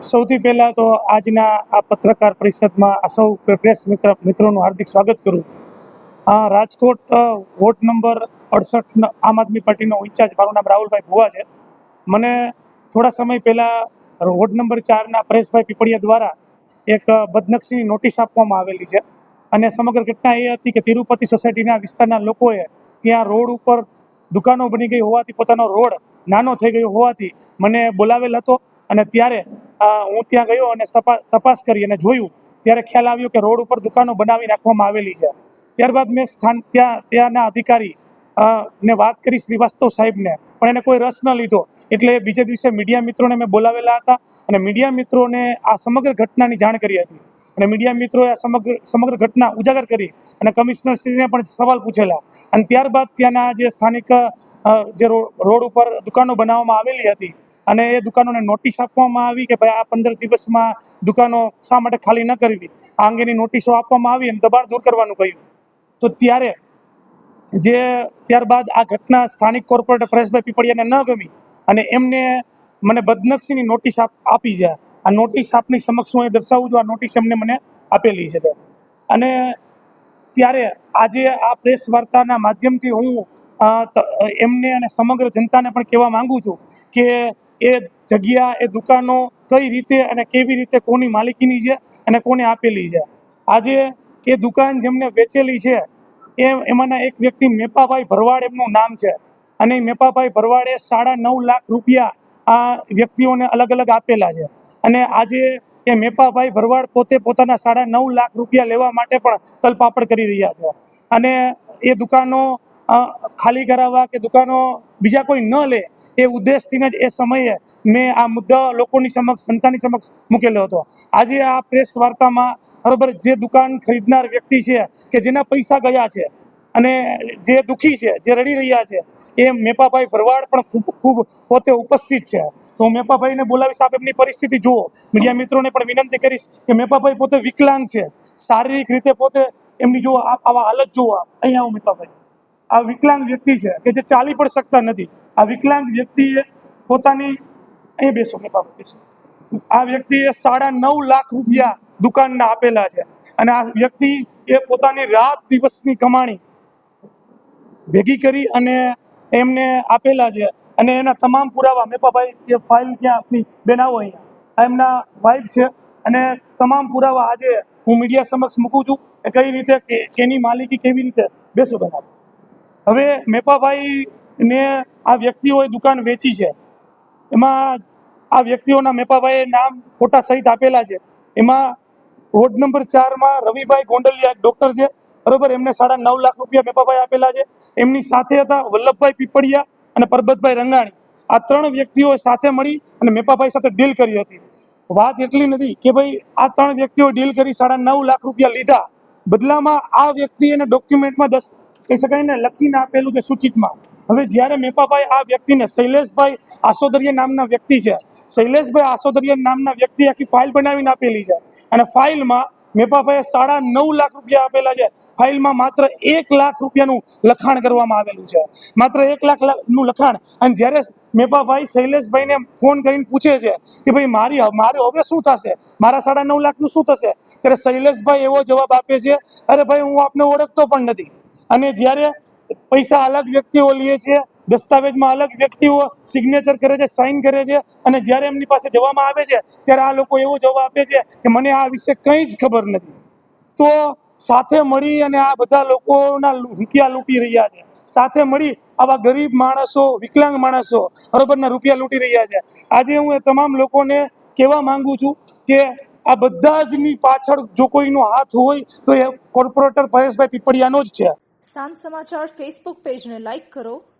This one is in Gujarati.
સૌથી પહેલાં તો આજના આ પત્રકાર પરિષદમાં આ સૌ પ્રેસ મિત્ર મિત્રોનું હાર્દિક સ્વાગત કરું છું. રાજકોટ વોટ નંબર અડસઠ આમ આદમી પાર્ટીનો ઇન્ચાર્જ મારું નામ રાહુલભાઈ ભુવા છે. મને થોડા સમય પહેલાં વોર્ડ નંબર ચારના પરેશભાઈ પીપળિયા દ્વારા એક બદનક્ષીની નોટિસ આપવામાં આવેલી છે. અને સમગ્ર ઘટના એ હતી કે તિરુપતિ સોસાયટીના વિસ્તારના લોકોએ ત્યાં રોડ ઉપર દુકાનો બની ગઈ હોવાથી પોતાનો રોડ નાનો થઈ ગયો હોવાથી મને બોલાવેલ હતો અને ત્યારે હું ત્યાં ગયો અને તપા- તપાસ કરી અને જોયું. ત્યારે ખ્યાલ આવ્યો કે રોડ ઉપર દુકાનો બનાવી નાખવામાં આવેલી છે. ત્યારબાદ મેં સ્થાન, ત્યાં, ત્યાંના અધિકારી ને વાત કરી શ્રીવાસ્તવ સાહેબને, પણ એને કોઈ રસ ન લીધો. એટલે બીજે દિવસે મીડિયા મિત્રોને મેં બોલાવેલા હતા અને મીડિયા મિત્રોને આ સમગ્ર ઘટનાની જાણ કરી હતી. અને મીડિયા મિત્રોએ આ સમગ્ર સમગ્ર ઘટના ઉજાગર કરી અને કમિશનરશ્રીને પણ સવાલ પૂછેલા. અને ત્યારબાદ ત્યાંના જે સ્થાનિક જે રોડ ઉપર દુકાનો બનાવવામાં આવેલી હતી અને એ દુકાનોને નોટિસ આપવામાં આવી કે ભાઈ આ પંદર દિવસમાં દુકાનો શા માટે ખાલી ન કરવી? આ અંગેની નોટિસો આપવામાં આવી અને દબાણ દૂર કરવાનું કહ્યું. તો ત્યારે જે ત્યારબાદ આ ઘટના સ્થાનિક કોર્પોરેટર પરેશભાઈ પીપળિયાને ન ગમી અને એમને મને બદનક્ષીની નોટિસ આપી છે. આ નોટિસ આપની સમક્ષ હું એ દર્શાવું છું. આ નોટિસ એમને મને આપેલી છે. અને ત્યારે આજે આ પ્રેસ વાર્તાના માધ્યમથી હું એમને અને સમગ્ર જનતાને પણ કહેવા માંગુ છું કે એ જગ્યા, એ દુકાનો કઈ રીતે અને કેવી રીતે કોની માલિકીની છે અને કોને આપેલી છે. આજે એ દુકાન જેમને વેચેલી છે એ એમાંના એક વ્યક્તિ મેપાભાઈ ભરવાડ એમનું નામ છે. અને મેપાભાઈ ભરવાડે સાડા નવ લાખ રૂપિયા આ વ્યક્તિઓને અલગ અલગ આપેલા છે. અને આજે એ મેપાભાઈ ભરવાડ પોતે પોતાના સાડા નવ લાખ રૂપિયા લેવા માટે પણ તલપાપડ કરી રહ્યા છે. અને એ દુકાનો ખાલી કરાવવા કે દુકાનો બીજા કોઈ ન લે, એ ઉદ્દેશથી જ એ સમયે મેં આ મુદ્દા લોકોની સમક્ષ સંતાની સમક્ષ મૂકેલો હતો. આજે આ પ્રેસ વાર્તામાં બરાબર જે દુકાન ખરીદનાર વ્યક્તિ છે કે જેના પૈસા ગયા છે અને જે દુઃખી છે, જે રડી રહ્યા છે, એ મેપાભાઈ ભરવાડ પણ ખૂબ ખૂબ પોતે ઉપસ્થિત છે. તો હું મેપાભાઈને બોલાવીશ સાહેબ એમની પરિસ્થિતિ જુઓ. મીડિયા મિત્રોને પણ વિનંતી કરીશ કે મેપાભાઈ પોતે વિકલાંગ છે. શારીરિક રીતે પોતે એમની જો આપ આવા હાલત જુઓ આપ. અહીંયા આવો મેપાભાઈ આ વિકલાંગ વ્યક્તિ છે કે જે ચાલી પણ શકતા નથી. આ વિકલાંગ વ્યક્તિએ પોતાની અહીં બેસો મેપાભાઈ બેસો. આ વ્યક્તિએ સાડા નવ લાખ રૂપિયા દુકાનના આપેલા છે. અને આ વ્યક્તિ એ પોતાની રાત દિવસની કમાણી ભેગી કરી અને એમને આપેલા છે. અને એના તમામ પુરાવા મેપાભાઈ એ ફાઇલ ક્યાં આપની? બેન આવો અહીંયા. એમના વાઇફ છે. અને તમામ પુરાવા આજે હું મીડિયા સમક્ષ મૂકું છું કે કઈ રીતે કેની માલિકી કેવી રીતે બેસો બનાવ હવે મેપાભાઈને આ વ્યક્તિઓએ દુકાન વેચી છે. એમાં આ વ્યક્તિઓના મેપાભાઈએ નામ ફોટા સહિત આપેલા છે. એમાં વોર્ડ નંબર ચારમાં રવિભાઈ ગોંડલિયા એક ડૉક્ટર છે. બરોબર? એમને સાડા નવ લાખ રૂપિયા મેપાભાઈ આપેલા છે. એમની સાથે હતા વલ્લભભાઈ પીપળિયા અને પરબતભાઈ રંગાણી. આ ત્રણ વ્યક્તિઓ સાથે મળી અને મેપાભાઈ સાથે ડીલ કરી હતી. વાત એટલી નથી કે ભાઈ આ ત્રણ વ્યક્તિઓ ડીલ કરી સાડા નવ લાખ રૂપિયા લીધા. બદલામાં આ વ્યક્તિ એને ડોક્યુમેન્ટમાં દસ કહી શકાય ને, લખીને આપેલું છે સૂચિતમાં. હવે જ્યારે મેપાભાઈ આ વ્યક્તિને શૈલેષભાઈ આસોદરિયા નામના વ્યક્તિ છે, શૈલેષભાઈ આસોદરિયા નામના વ્યક્તિ આખી ફાઇલ બનાવીને આપેલી છે. અને ફાઇલમાં મેપાભાઈએ સાડા નવ લાખ રૂપિયા આપેલા છે. ફાઇલમાં માત્ર એક લાખ રૂપિયાનું લખાણ કરવામાં આવેલું છે. માત્ર એક લાખનું લખાણ. અને જ્યારે મેપાભાઈ શૈલેષભાઈને ફોન કરીને પૂછે છે કે ભાઈ, મારી મારે હવે શું થશે? મારા સાડા નવ લાખનું શું થશે? ત્યારે શૈલેષભાઈ એવો જવાબ આપે છે, અરે ભાઈ, હું આપને ઓળખતો પણ નથી. અને જ્યારે પૈસા અલગ વ્યક્તિઓ લે છે દસ્તાવેજમાં અલગ વ્યક્તિઓ સિગ્નેચર કરે છે સાઇન કરે છે અને જ્યારે એમની પાસે જવામાં આવે છે, ત્યારે આ લોકો એવો જવાબ આપે છે કે મને આ વિશે કંઈ જ ખબર નથી. તો સાથે મળી અને આ બધા લોકોના રૂપિયા લૂંટી રહ્યા છે. સાથે મળી આવા ગરીબ માણસો, વિકલાંગ માણસો બરોબરના રૂપિયા લૂંટી રહ્યા છે. આજે હું એ તમામ લોકોને કહેવા માંગુ છું કે આ બધા જની પાછળ જો કોઈનો હાથ હોય, તો એ કોર્પોરેટર પરેશભાઈ પીપળિયાનો જ છે. સાંજ સમાચાર ફેસબુક પેજને લાઇક કરો.